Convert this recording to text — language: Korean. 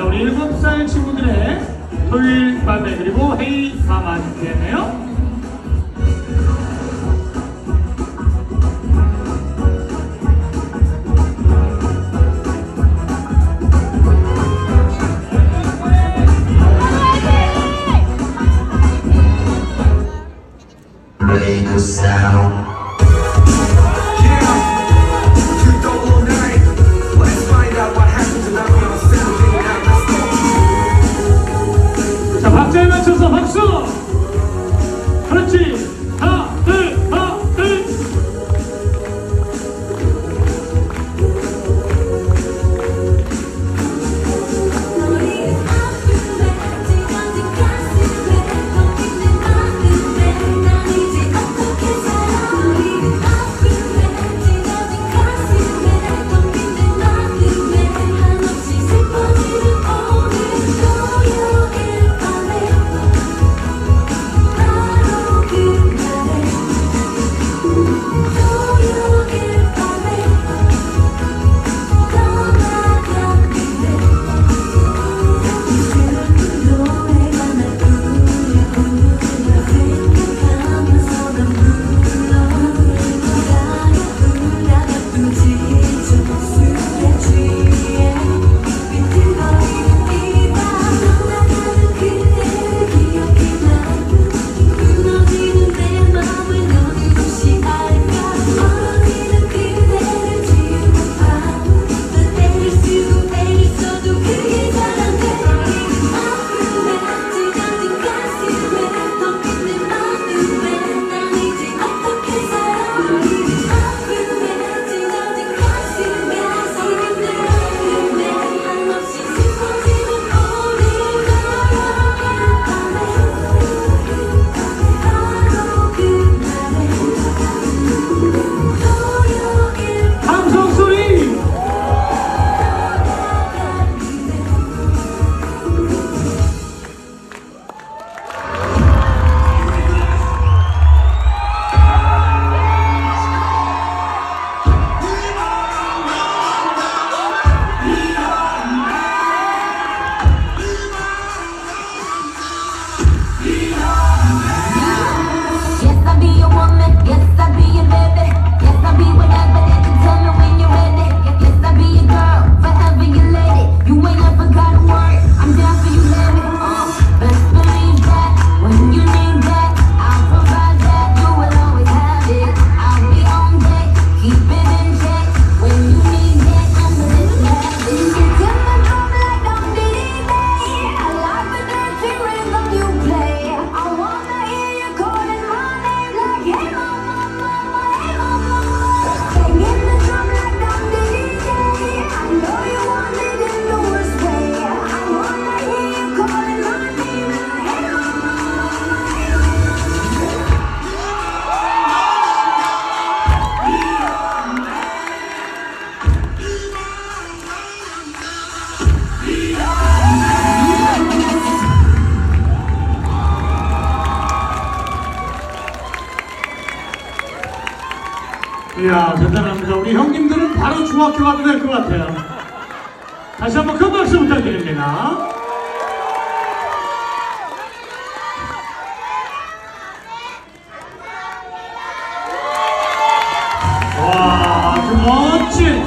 그래서 우리 7살 친구들의 토요일 밤에 그리고 헤이 밤안 되네요. Play the sound. 이야 대단합니다. 우리 형님들은 바로 중학교 가도 될 것 같아요. 다시 한번 큰 박수 부탁드립니다. 와, 아주 멋진